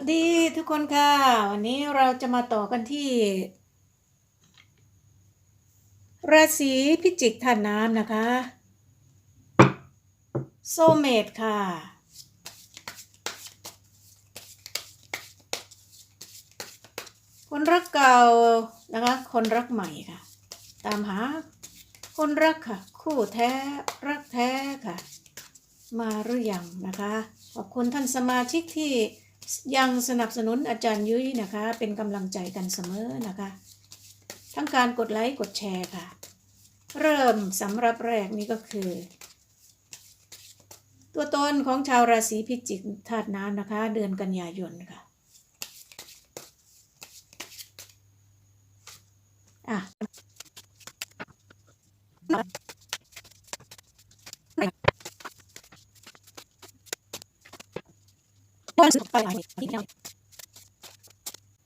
สดีทุกคนค่ะ วันนี้เราจะมาต่อกันที่ ราศีพิจิกท่านน้ำนะคะ โซเมตค่ะ คนรักเก่านะคะ คนรักใหม่ค่ะ ตามหาคนรักค่ะ คู่แท้รักแท้ค่ะ มาหรือยังนะคะ ขอบคุณท่านสมาชิกที่ ยังสนับสนุนอาจารย์ยุ้ยนะคะ เป็นกำลังใจกันเสมอนะคะ ทั้งการกดไลค์กดแชร์ค่ะ เริ่มสำหรับแรกนี้ก็คือ ตัวตนของชาวราศีพิจิกธาตุน้ำนะคะ เดือนกันยายนค่ะอะ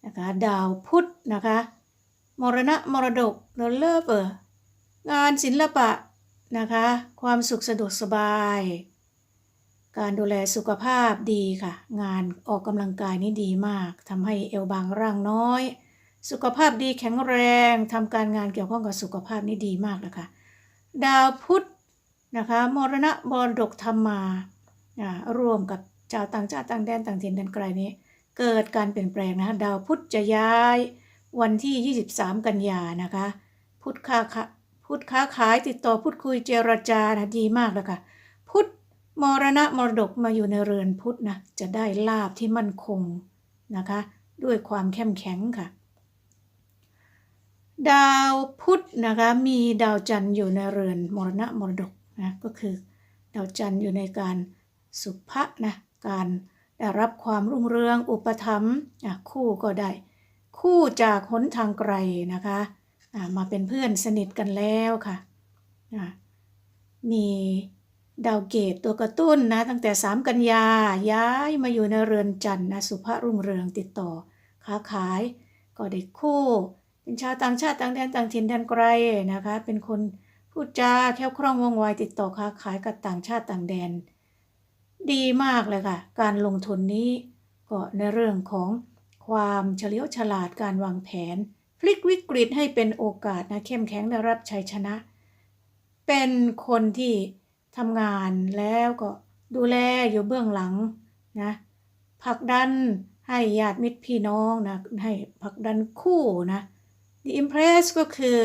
นะคะดาวพุธนะคะมรณะมรดกโดนเลิฟเอองานศิลปะนะคะความสุขสะดวกสบาย การดูแลสุขภาพดีค่ะ งานออกกำลังกายนี่ดีมากทำให้เอวบางร่างน้อย สุขภาพดีแข็งแรงทำการงานเกี่ยวข้องกับสุขภาพนี่ดีมากเลยค่ะดาวพุธนะคะมรณะมรดกธรรมาอ่าร่วมกับ ชาวต่างชาติต่างแดนต่างถิ่นแดนไกลนี้ เกิดการเปลี่ยนแปลงนะคะดาวพุธจะย้ายวันที่ 23 กันยานะคะพุธค้าขะพุธค้าขายติดต่อพูดคุยเจรจานะดีมากเลยค่ะพุธมรณะมรดกมาอยู่ในเรือนพุธนะจะได้ลาบที่มั่นคงนะคะ ด้วยความเข้มแข็งค่ะ ดาวพุธนะคะมีดาวจันทร์อยู่ในเรือนมรณะมรดกนะก็คือ ดาวจันทร์อยู่ในการสุภะนะ การได้รับความรุ่งเรืองอุปถัมภ์คู่ก็ได้ คู่จากหนทางไกลนะคะะมาเป็นเพื่อนสนิทกันแล้วค่ะะมีดาวเกตตัวกระตุ้นนะตั้งแต่ 3 กันยาย้ายมาอยู่ในเรือนจันทร์นะสุภะรุ่งเรืองติดต่อค้าขายก็ได้คู่ เป็นชาวต่างชาติต่างแดนต่างถิ่นแดนไกลนะคะ เป็นคนพูดจาแคล่วคล่องว่องไวติดต่อค้าขายกับต่างชาติต่างแดน ดีมากเลยค่ะ การลงทุนนี้ก็ในเรื่องของความเฉลียวฉลาดการวางแผน พลิกวิกฤตให้เป็นโอกาสนะเข้มแข็งได้รับชัยชนะ เป็นคนที่ทำงานแล้วก็ดูแลอยู่เบื้องหลังนะผลักดันให้ญาติมิตรพี่น้องนะให้ผลักดันคู่นะ The Impress ก็คือ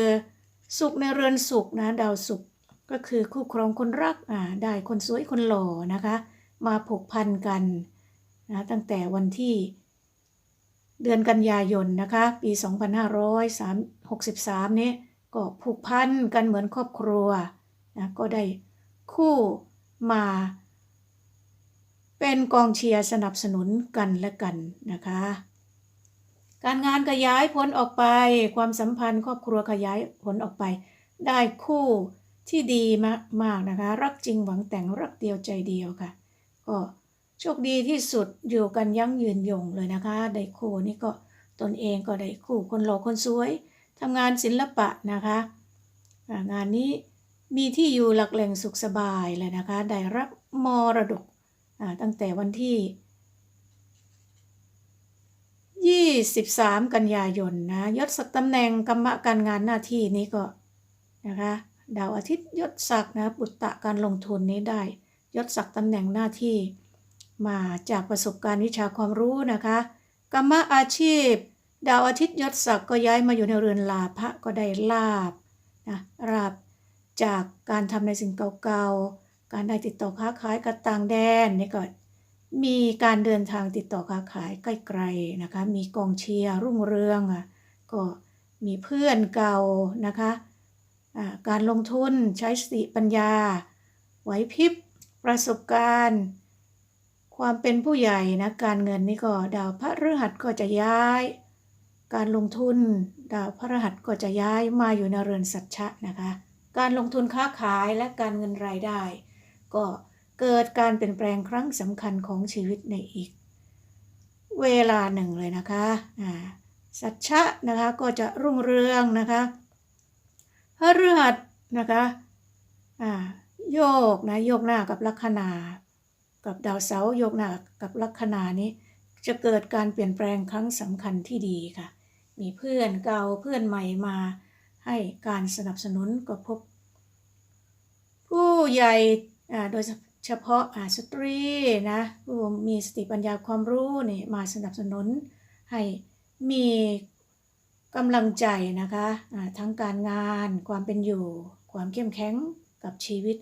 สุขในเรือนสุขนะดาวสุขก็คือคู่ครองคนรักอ่าได้คนสวยคนหล่อนะคะ มาผูกพันกันนะตั้งแต่วันที่เดือนกันยายนนะคะปี 2563 นี้ก็ผูกพันกันเหมือนครอบครัวนะก็ได้คู่มาเป็นกองเชียร์สนับสนุนกันและกันนะคะ การงานขยายผลออกไปความสัมพันธ์ครอบครัวขยายผลออกไป ได้คู่ที่ดีมากๆนะคะ รักจริงหวังแต่งรักเดียวใจเดียวค่ะ ก็โชคดีที่สุดอยู่กันยั่งยืนยงเลยนะคะได้คู่นี่ก็ตนเองก็ได้คู่คนหล่อคนสวยทำงานศิลปะนะคะงานนี้มีที่อยู่หลักแหล่งสุขสบายเลยนะคะ ได้รับมรดกตั้งแต่วันที่ 23 กันยายนนะยศศักดิ์ตำแหน่งกรรมะการงานหน้าที่นี้ก็นะคะดาวอาทิตย์ยศศักดินะปุตตะการลงทุนนี้ได้ ยศศักดิ์ตำแหน่งหน้าที่ มาจากประสบการณ์วิชาความรู้นะคะกรรมะอาชีพ ดาวอาทิตย์ยศศักดิ์ก็ย้ายมาอยู่ในเรือนลาภะก็ได้ลาบนะลาบจากการทำในสิ่งเก่าๆ การได้ติดต่อค้าขายกับต่างแดนนี่ก็มีการเดินทางติดต่อค้าขายใกล้ๆนะคะ มีกองเชียร์รุ่งเรืองอะก็มีเพื่อนเก่านะคะอ่าการลงทุนใช้สติปัญญา ไหวพริบ ประสบการณ์ ความเป็นผู้ใหญ่นะการเงินนี่ก็ดาวพระฤหัสก็จะย้าย การลงทุน ดาวพระรหัสก็จะย้ายมาอยู่ในเรือนสัจฉะนะคะ การลงทุนค้าขายและการเงินรายได้ ก็เกิดการเปลี่ยนแปลงครั้งสำคัญของชีวิตในอีก เวลาหนึ่งเลยนะคะอ่าสัจฉะนะคะก็จะรุ่งเรืองนะคะพระฤหัสนะคะอ่า โยกนะโยกหน้ากับลัคนา กับดาวเสาร์โยกหน้ากับลัคนานี้ จะเกิดการเปลี่ยนแปลงครั้งสำคัญที่ดีค่ะ มีเพื่อนเก่าเพื่อนใหม่มา ให้การสนับสนุนก็พบ ผู้ใหญ่โดยเฉพาะสตรีนะผู้มีสติปัญญาความรู้นี่มาสนับสนุน ให้มีกำลังใจนะคะทั้งการงานความเป็นอยู่ ความเข้มแข็งกับชีวิต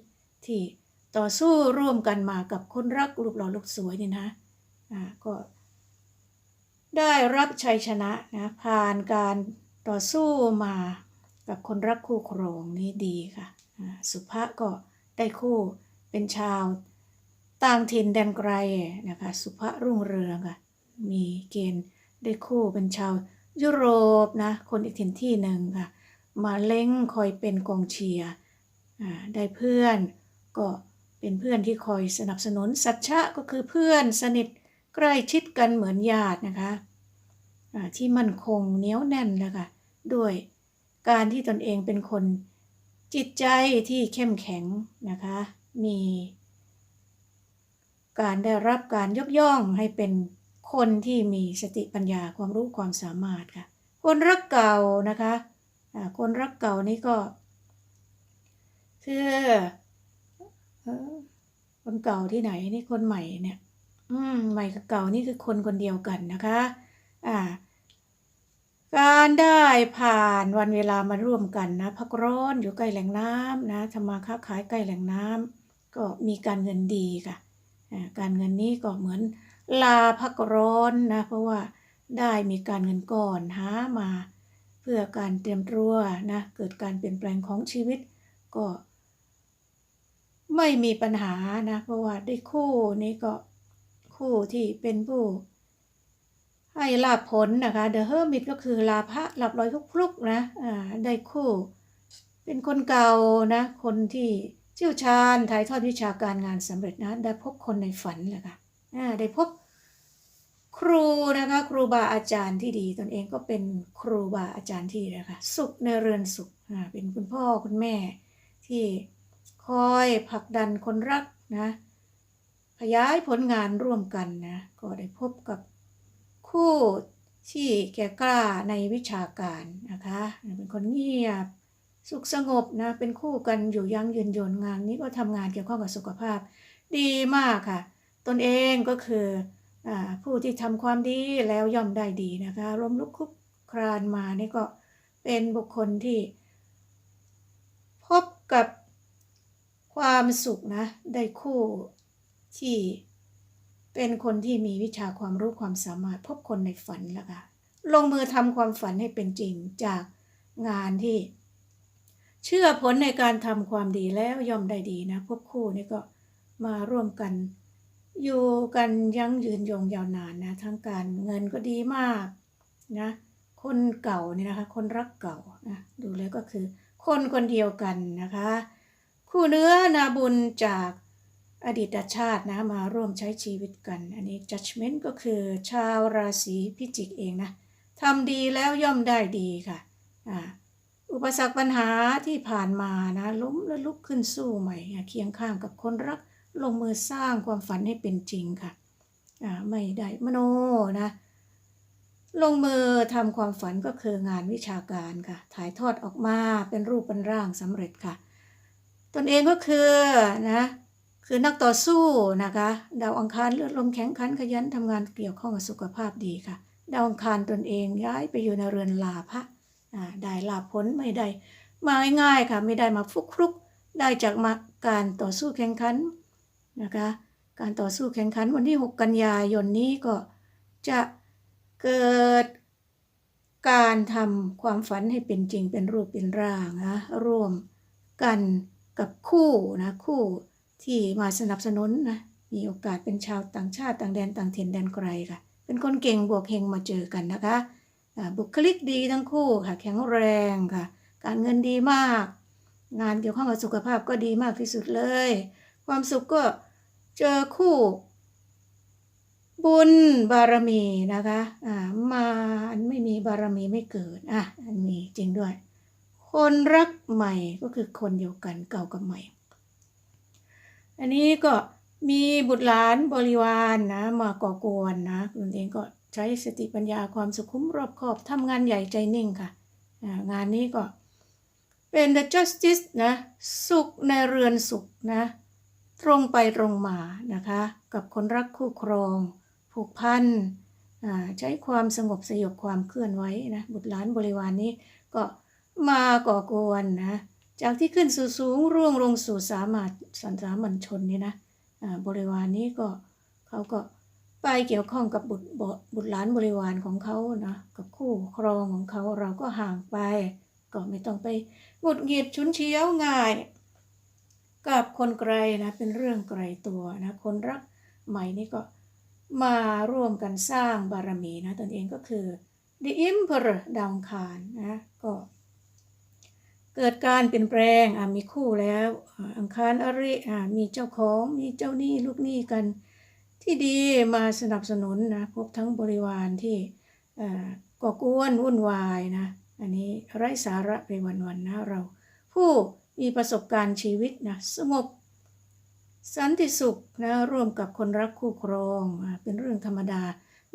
ที่ต่อสู้ร่วมกันมากับคนรักลูกหล่อลูกสวยนี่นะอ่าก็ได้รับชัยชนะนะผ่านการต่อสู้มากับคนรักคู่ครองนี่ดีค่ะอ่าสุภาก็ได้คู่เป็นชาวต่างถิ่นแดนไกลนะคะสุภารุ่งเรืองค่ะมีเกณฑ์ได้คู่เป็นชาวยุโรปนะคนอีกถิ่นที่หนึ่งค่ะมาเล้งคอยเป็นกองเชียร์อ่าได้เพื่อน ก็เป็นเพื่อนที่คอยสนับสนุนสัจฉะก็คือเพื่อนสนิทใกล้ชิดกันเหมือนญาตินะคะที่มั่นคงเนียวแน่นนะคะด้วยการที่ตนเองเป็นคนจิตใจที่เข้มแข็งนะคะ มีการได้รับการยกย่องให้เป็นคนที่มีสติปัญญาความรู้ความสามารถค่ะ คนรักเก่านะคะ คนรักเก่านี่ก็คือ คนเก่าที่ไหนนี่คนใหม่เนี่ย อืมใหม่กับเก่านี่คือคนคนเดียวกันนะคะ อ่า การได้ผ่านวันเวลามาร่วมกันนะพักร้อนอยู่ใกล้แหล่งน้ำนะทำมาค้าขายใกล้แหล่งน้ำก็มีการเงินดีค่ะการเงินนี้ก็เหมือนลาพักร้อนนะ เพราะว่าได้มีการเงินก่อนหามา เพื่อการเตรียมตัวนะ เกิดการเปลี่ยนแปลงของชีวิต ก็ ไม่มีปัญหานะเพราะว่าได้คู่นี้ก็คู่ที่เป็นผู้ให้ลาภผลนะคะ The Hermit ก็คือลาภะหลับลอยคลุกๆนะอ่าได้คู่ เป็นคนเก่านะ คนที่เชี่ยวชาญถ่ายทอดวิชาการงานสำเร็จนะ ได้พบคนในฝันแหละค่ะอ่าได้พบครูนะคะครูบาอาจารย์ที่ดีตนเองก็เป็นครูบาอาจารย์ที่ดีนะคะสุขในเรือนสุขอ่าเป็นคุณพ่อคุณแม่ที่ คอยผลักดันคนรักนะ ขยายผลงานร่วมกันนะ ก็ได้พบกับคู่ที่แก่กล้าในวิชาการนะคะ เป็นคนเงียบ สุขสงบนะ เป็นคู่กันอยู่ยั้งยืนยนงานนี้ก็ทำงานเกี่ยวข้องกับสุขภาพ ดีมากค่ะ ตนเองก็คืออผู้ที่ทำความดีแล้วย่อมได้ดีนะคะล้มลุกคุกคลานมานี่ก็เป็นบุคคลที่ พบกับ ความสุขนะ ได้คู่ที่เป็นคนที่มีวิชาความรู้ความสามารถพบคนในฝันแล้วค่ะลงมือทำความฝันให้เป็นจริงจากงานที่ เชื่อผลในการทำความดีแล้วย่อมได้ดีนะพบคู่นี่ก็มาร่วมกัน อยู่กันยั่งยืนยงยาวนานนะทั้งการเงินก็ดีมากนะคนเก่านี่นะคะ คนรักเก่านะดูแล้วก็คือ คนคนเดียวกันนะคะ คู่เนื้อนาบุญจากอดีตชาตินะมาร่วมใช้ชีวิตกัน อันนี้ judgment ก็คือชาวราศีพิจิกเองนะทำดีแล้วย่อมได้ดีค่ะอ่าอุปสรรคปัญหาที่ผ่านมานะล้มแล้วลุกขึ้นสู้ใหม่เคียงข้างกับคนรักลงมือสร้างความฝันให้เป็นจริงค่ะอ่าไม่ได้มโนนะลงมือทำความฝันก็คืองานวิชาการค่ะ ถ่ายทอดออกมาเป็นรูปเป็นร่างสำเร็จค่ะ ตนเองก็คือนะคือนักต่อสู้นะคะดาวอังคารเลือดลมแข็งขันขยันทำงานเกี่ยวข้องกับสุขภาพดีค่ะ ดาวอังคารตนเองย้ายไปอยู่ในเรือนลาภะได้ลาภผลไม่ได้มาง่ายๆค่ะ ไม่ได้มาฟุกฟลุกได้จากมาการต่อสู้แข่งขันนะคะการต่อสู้แข่งขันวันที่ 6 กันยายนนี้ก็จะเกิดการทำความฝันให้เป็นจริงเป็นรูปเป็นร่างนะร่วมกัน กับคู่นะคู่ที่มาสนับสนุนนะมีโอกาสเป็นชาวต่างชาติต่างแดนต่างถิ่นแดนไกลค่ะ เป็นคนเก่งบวกเฮงมาเจอกันนะคะบุคลิกดีทั้งคู่ค่ะ แข็งแรงค่ะ การเงินดีมาก งานเกี่ยวข้องกับสุขภาพก็ดีมากที่สุดเลย ความสุขก็เจอคู่ บุญบารมีนะคะอ่ามาไม่มีบารมีไม่เกิดอะอันนี้จริงด้วย คนรักใหม่ก็คือคนเดียวกันเก่ากับใหม่ อันนี้ก็มีบุตรหลานบริวารนนะมาก่อกวนนะคุณเองก็ใช้สติปัญญาความสุขุมรอบคอบทำงานใหญ่ใจนิ่งค่ะงานนี้ก็เป็น the justice นะสุขในเรือนสุขนะตรงไปตรงมานะคะ กับคนรักคู่ครอง ผูกพันใช้ความสงบสยบความเคลื่อนไหวนะบุตรหลานบริวารนนี้ก็ มาก่อกวนนะ จากที่ขึ้นสู่สูงร่วงลงสู่สามัญสันสามัญชนนี่นะบริวารนี้ก็เขาก็ไปเกี่ยวข้องกับบุตรบบุตรหลานบริวารของเขานะกับคู่ครองของเขาเราก็ห่างไป ก็ไม่ต้องไปหงุดหงิดชุนเชียวง่าย กับคนไกลนะเป็นเรื่องไกลตัวนะคนรักใหม่นี่ก็มาร่วมกันสร้างบารมีนะตนเองก็คือ The Emperor ดาวอังคารนะก็ เกิดการเปลี่ยนแปลงมีคู่แล้วอังคารอริอ่มีเจ้าของมีเจ้าหนี้ลูกหนี้กัน ที่ดีมาสนับสนุนนะพบทั้งบริวารที่ก่อกวนวุ่นวายนะอันนี้ไร้สาระไปวันๆนะเรา ผู้มีประสบการณ์ชีวิตนะสงบสันติสุขนะร่วมกับคนรักคู่ครอง เป็นเรื่องธรรมดา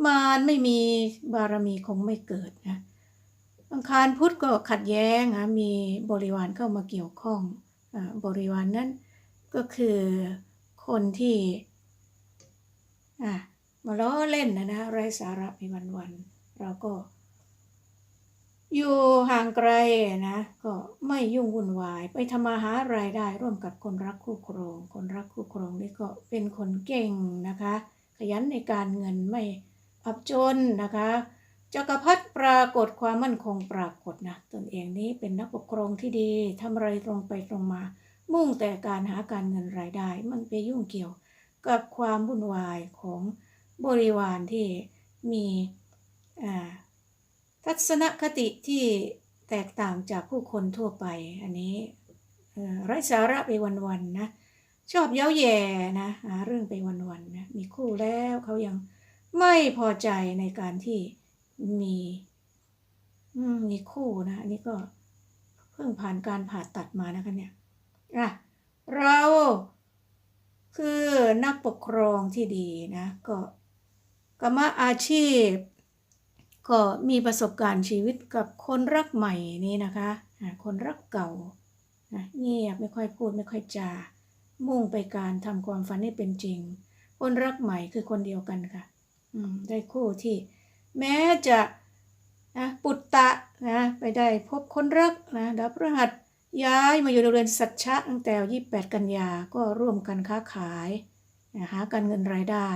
มารไม่มีบารมีคงไม่เกิดนะ คารพุธก็ขัดแย้งนะมีบริวารเข้ามาเกี่ยวข้องอบริวารนนั้นก็คือคนที่มาล้อเล่นนะนะไร้สาระไปวันๆเราก็ อยู่ห่างไกลนะก็ไม่ยุ่งวุ่นวาย ไปทำมาหารายได้ร่วมกับคนรักคู่ครอง คนรักคู่ครองนี่ก็เป็นคนเก่งนะคะ ขยันในการเงินไม่อับจนนะคะ จักรพรรดิปรากฏความมั่นคงปรากฏนะตนเองนี้เป็นนักปกครองที่ดีทำอะไรตรงไปตรงมา มุ่งแต่การหาการเงินรายได้ มันไปยุ่งเกี่ยวกับความวุ่นวายของบริวารที่มีทัศนคติที่แตกต่างจากผู้คนทั่วไป อันนี้ไร้สาระไปวันๆนะชอบเย้าแย่นะหาเรื่องไปวันๆนะมีคู่แล้วเขายังไม่พอใจในการที่ มี มีคู่นะอันนี้ก็เพิ่งผ่านการผ่าตัดมานะคะเนี่ยอะเราคือนักปกครองที่ดีนะก็กรรมอาชีพ ก็มีประสบการณ์ชีวิตกับคนรักใหม่นี่นะคะคนรักเก่าเงียบไม่ค่อยพูดไม่ค่อยจา มุ่งไปการทำความฝันให้เป็นจริง คนรักใหม่คือคนเดียวกันค่ะได้คู่ที่ แม้จะนะปุตตะนะไปได้พบคนรักนะดาวพฤหัสย้ายมาอยู่ในเรือนสัจชะตั้งแต่ 28 กันยาก็ร่วมกันค้าขายนะหาการเงินรายได้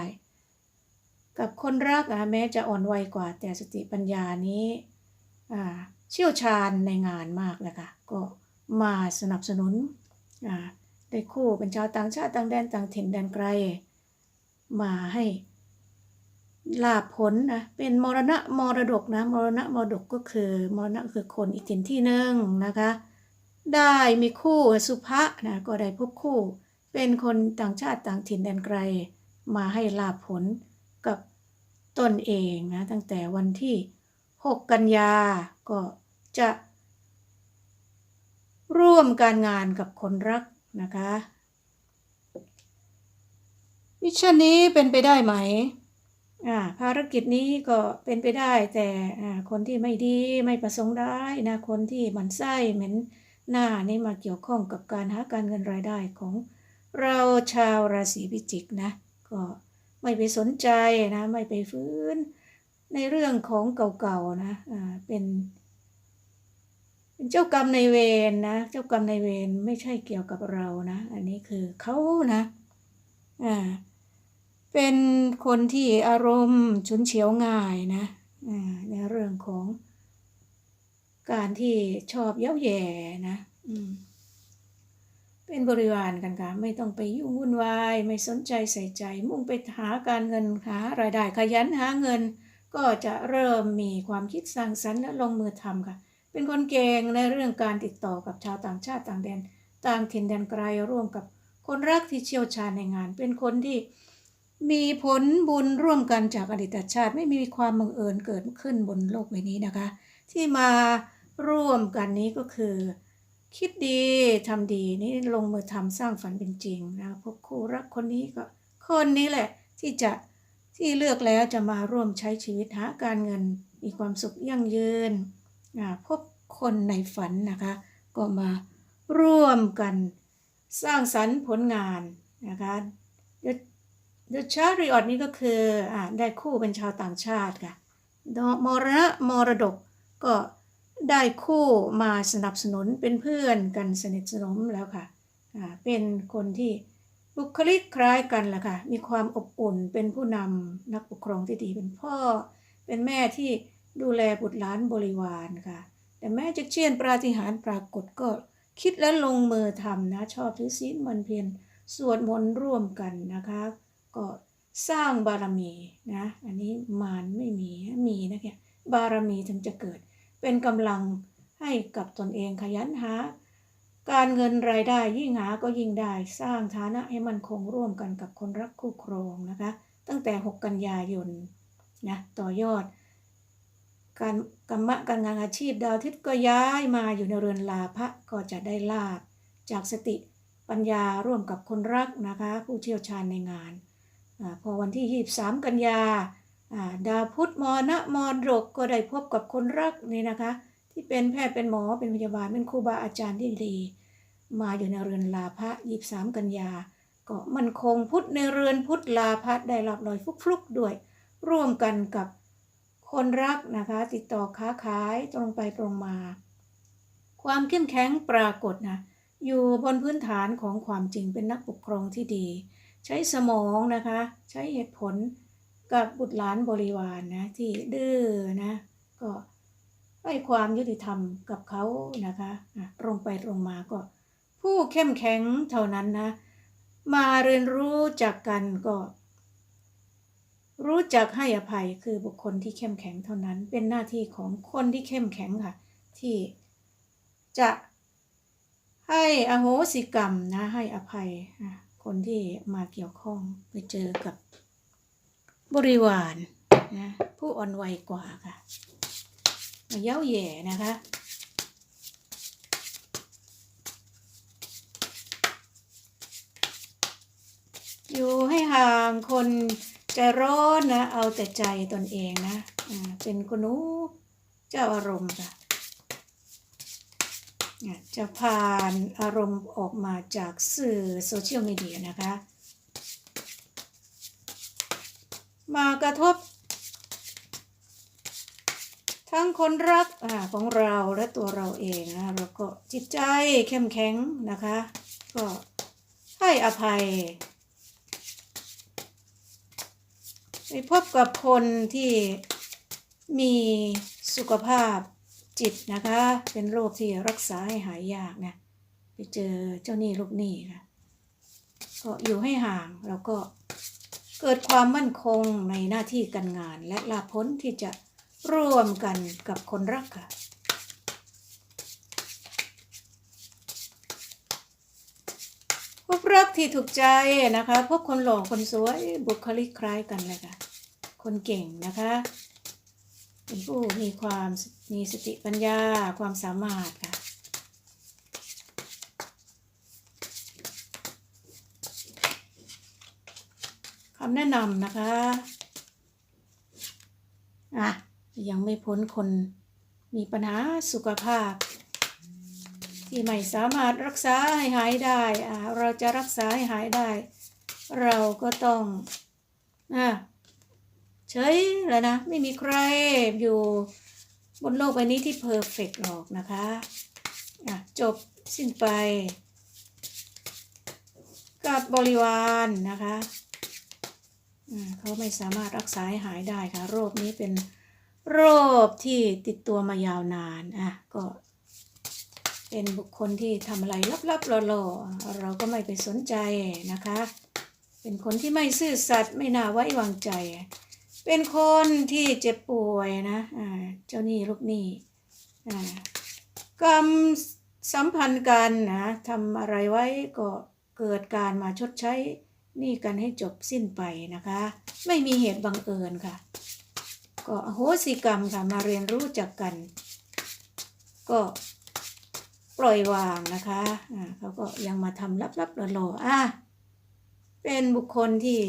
กับคนรักนะแม้จะอ่อนวัยกว่าแต่สติปัญญานี้อ่าเชี่ยวชาญในงานมากเลยค่ะก็มาสนับสนุนอ่าได้คู่เป็นชาวต่างชาติต่างแดนต่างถิ่นแดนไกล มาให้ ลาผลนะเป็นมรณะมรดกนะมรณะมรดกก็คือมรณะคือคนอีกถิ่นที่หนึ่งนะคะ ได้มีคู่สุภะนะก็ได้พบคู่ เป็นคนต่างชาติต่างถิ่นแดนไกล มาให้ลาผลกับตนเองนะตั้งแต่วันที่ 6 กันยาก็จะร่วมการงานกับคนรักนะคะมิชชั่นนี้เป็นไปได้ไหม ภารกิจนี้ก็เป็นไปได้แต่คนที่ไม่ดีไม่ประสงค์ได้ายนะคนที่หมันไส้เหม็นหน้านี่มาเกี่ยวข้องกับการหาการเงินรายได้ของเราชาวราศีพิจิกนะก็ไม่ไปสนใจนะไม่ไปฟื้น ในเรื่องของเก่าๆนะอ่าเป็นเป็นเจ้ากรรมในเวรนะเจ้ากรรมในเวรไม่ใช่เกี่ยวกับเรานะ อันนี้คือเขานะอ่า เป็นคนที่อารมณ์ฉุนเฉียวง่ายนะในเรื่องของการที่ชอบเย้าแย่นะเป็นบริวารกันค่ะไม่ต้องไปยุ่งวุ่นวาย ไม่สนใจใส่ใจ มุ่งไปหาการเงินหารายได้ขยันหาเงิน ก็จะเริ่มมีความคิดสร้างสรรค์และลงมือทำค่ะ เป็นคนเก่งในเรื่องการติดต่อกับชาวต่างชาติต่างแดน ต่างถิ่นแดนไกลร่วมกับคนรักที่เชี่ยวชาญในงาน เป็นคนที่ มีผลบุญร่วมกันจากอดีตชาติไม่มีความบังเอิญเกิดขึ้นบนโลกใบนี้นะคะ ที่มาร่วมกันนี้ก็คือ คิดดีทำดีนี่ลงมือทำสร้างฝันเป็นจริงนะพบคู่รักคนนี้ก็คนนี้แหละที่จะที่เลือกแล้วจะมาร่วมใช้ชีวิตหาการเงินมีความสุขยั่งยืนอ่าพบคนในฝันนะคะ ก็มาร่วมกันสร้างสรรค์ผลงานนะคะ เดชาริออดนี้ก็คืออได้คู่เป็นชาวต่างชาติค่ะมรณะมรดกก็ได้คู่มาสนับสนุนเป็นเพื่อนกันสนิทสนมแล้วค่ะ เป็นคนที่บุคลิกคล้ายกันแหละค่ะ มีความอบอุ่น เป็นผู้นำนักปกครองที่ดี เป็นพ่อ เป็นแม่ที่ดูแลบุตรหลานบริวารค่ะ แต่แม้จะเชี่ยนปราฏิหารปรากฏก็คิดและลงมือทำนะ ชอบถือศีลมันเพียรสวดมนต์ร่วมกันนะคะ ก็สร้างบารมีนะอันนี้มารไม่มีมีนะแกบารมีถึงจะเกิด เป็นกำลังให้กับตนเองขยันหา การเงินรายได้ยิ่งหาก็ยิ่งได้ สร้างฐานะให้มันคงร่วมกันกับคนรักคู่ครองนะคะ ตั้งแต่ 6 กันยายนนะต่อยอด การกรรมะการงานอาชีพดาวทิตย์ก็ย้ายมาอยู่ในเรือนลาภะก็จะได้ลาบจากสติปัญญาร่วมกับคนรักนะคะ ผู้เชี่ยวชาญในงาน พอวันที่ 23 กันยาดาวพุธมอนะมอดกก็ได้พบกับคนรักนี่นะคะ ที่เป็นแพทย์เป็นหมอเป็นพยาบาลเป็นครูบาอาจารย์ที่ดี มาอยู่ในเรือนลาภะ23 กันยา ก็มันคงพุทธในเรือนพุทธลาภะได้รับรอยฟลุกๆด้วย ร่วมกันกับคนรักนะคะ ติดต่อค้าขายตรงไปตรงมา ความเข้มแข็งปรากฏนะอยู่บนพื้นฐานของความจริงเป็นนักปกครองที่ดี ใช้สมองนะคะ ใช้เหตุผลกับบุตรหลานบริวารนนะที่ดื้อนะก็ให้ความยุติธรรมกับเขานะคะอะตรงไปตรงมาก็ ผู้เข้มแข็งเท่านั้นนะ มาเรียนรู้จากกันก็ รู้จักให้อภัยคือบุคคลที่เข้มแข็งเท่านั้น เป็นหน้าที่ของคนที่เข้มแข็งค่ะ ที่จะให้อโหสิกรรมนะให้อภัยอะ คนที่มาเกี่ยวข้องไปเจอกับบริวารนะผู้อ่อนวัยกว่าค่ะมาเย้าแย่นะคะอยู่ให้ห่างคนใจร้อนนะ เอาแต่ใจตนเองนะ เป็นคนหนูเจ้าอารมณ์ค่ะ จะผ่านอารมณ์ออกมาจากสื่อโซเชียลมีเดียนะคะ มากระทบ ทั้งคนรักอของเราและตัวเราเองนะแล้วก็จิตใจเข้มแข็งนะคะ ก็ให้อภัยไปพบกับคนที่มีสุขภาพ จิตนะคะ เป็นโรคที่รักษาให้หายยากนะไปเจอเจ้าหนี้ลูกหนี้ค่ะก็อยู่ให้ห่างแล้วก็เกิดความมั่นคงในหน้าที่การงานและลาพ้นที่จะร่วมกันกับคนรักค่ะ พบรักที่ถูกใจนะคะ พบคนหล่อคนสวยบุคลิกคล้ายกันเลยค่ะ คนเก่งนะคะ เป็นผู้มีความมีสติปัญญาความสามารถค่ะ คำแนะนำนะคะ อะ ยังไม่พ้นคนมีปัญหาสุขภาพ ที่ไม่สามารถรักษาให้หายได้ อ่าเราจะรักษาให้หายได้ เราก็ต้อง อะ เฉยแล้วนะ ไม่มีใครอยู่บนโลกใบนี้ที่เพอร์เฟกหรอกนะคะอะจบสิ้นไป กับบริวารนะคะอืมเขาไม่สามารถรักษาให้หายได้ค่ะ โรคนี้เป็นโรคที่ติดตัวมายาวนาน อะ ก็เป็นบุคคลที่ทำอะไรลับๆหล่อๆเราก็ไม่ไปสนใจนะคะ เป็นคนที่ไม่ซื่อสัตย์ไม่น่าไว้วางใจ เป็นคนที่เจ็บป่วยนะอ่าเจ้าหนี้ลูกหนี้อ่ากรรมสัมพันธ์กันนะทำอะไรไว้ก็เกิดการมาชดใช้หนี้กันให้จบสิ้นไปนะคะ ไม่มีเหตุบังเอิญค่ะ ก็อโหสิกรรมค่ะมาเรียนรู้จักกัน ก็ปล่อยวางนะคะอ่าเขาก็ยังมาทำลับๆหล่อๆอะเป็นบุคคลที่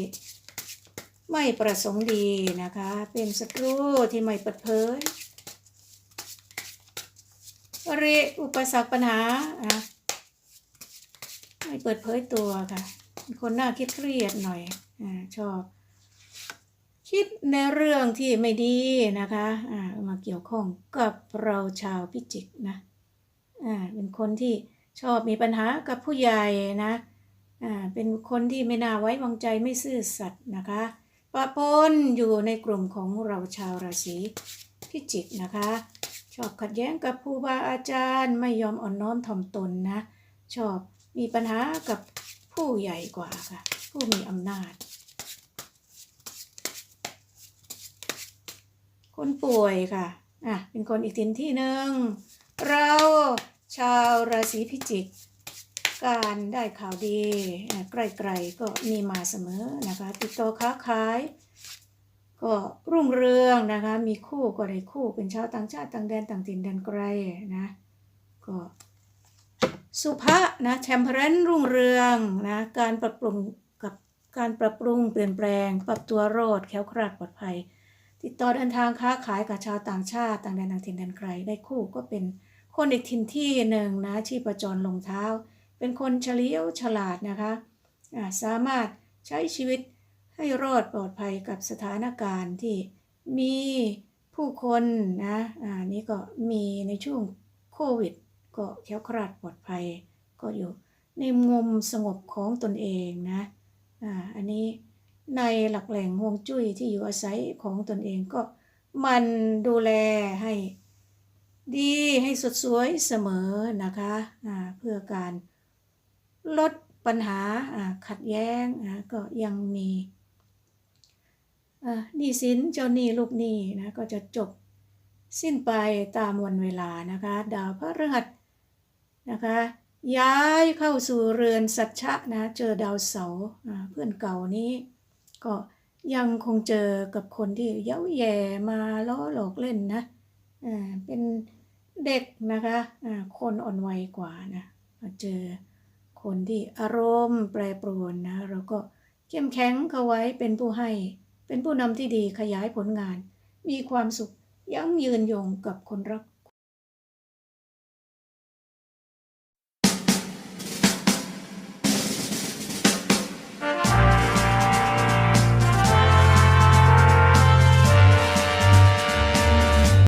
ไม่ประสงค์ดีนะคะ เป็นศัตรูที่ไม่เปิดเผยเรอุปสรรคปัญหาอะไม่เปิดเผยตัวค่ะเป็นคนน่าคิดเครียดหน่อยอชอบ คิดในเรื่องที่ไม่ดีนะคะอ่ามาเกี่ยวข้องกับเราชาวพิจิกนะอ่าเป็นคนที่ชอบมีปัญหากับผู้ใหญ่นะอ่าเป็นคนที่ไม่น่าไว้วางใจไม่ซื่อสัตย์นะคะ ปะปนอยู่ในกลุ่มของเราชาวราศีพิจิกนะคะ ชอบขัดแย้งกับครูบาอาจารย์ไม่ยอมอ่อนน้อมถ่อมตนนะ ชอบมีปัญหากับผู้ใหญ่กว่าค่ะ ผู้มีอำนาจ คนป่วยค่ะอะเป็นคนอีกทินที่หนึ่งเราชาวราศีพิจิก การได้ข่าวดีใกล้ๆก็มีมาเสมอนะคะ ติดต่อค้าขาย ก็รุ่งเรืองนะคะ มีคู่ก็ได้คู่เป็นชาวต่างชาติต่างแดนต่างถิ่นแดนไกลนะก็สุภานะแชมเปญรุ่งเรืองนะการปรับปรุงกับการปรับปรุงเปลี่ยนแปลง ปรับตัวรอดแคล้วคลาดปลอดภัย ติดต่อเดินทางค้าขายกับชาวต่างชาติต่างแดนต่างถิ่นแดนไกลได้คู่ก็เป็นคนอีกถิ่นที่หนึ่งนะชีพจรลงเท้า เป็นคนเฉลียวฉลาดนะคะสามารถใช้ชีวิตให้รอดปลอดภัยกับสถานการณ์ที่มีผู้คนนะอ่านี่ก็มีในช่วงโควิด ก็แคล้วคลาดปลอดภัย ก็อยู่ในมุมสงบของตนเองนะอ่าอันนี้ในหลักแหล่งห่วงจุ้ยที่อยู่อาศัยของตนเองก็มันดูแลให้ดีให้สดสวยเสมอนะคะอ่าเพื่อการ ลดปัญหาขัดแย้งก็ยังมีนี้สินเจ้าหนี้ลูกหนี้นะก็จะจบสิ้นไปตามวันเวลานะคะ ดาวพระฤหัสนะคะ ย้ายเข้าสู่เรือนสัชชะนะเจอดาวเสาร์เพื่อนเก่านี้ ก็ยังคงเจอกับคนที่เย้าแย่มาล้อหลอกเล่นนะเป็นเด็กนะคะคนอ่อนวัยกว่านะเจอ คนที่อารมณ์แปรปรวนนะเราก็เข้มแข็งเขาไว้เป็นผู้ให้ เป็นผู้นำที่ดีขยายผลงาน มีความสุขยั่งยืนยงกับคนรัก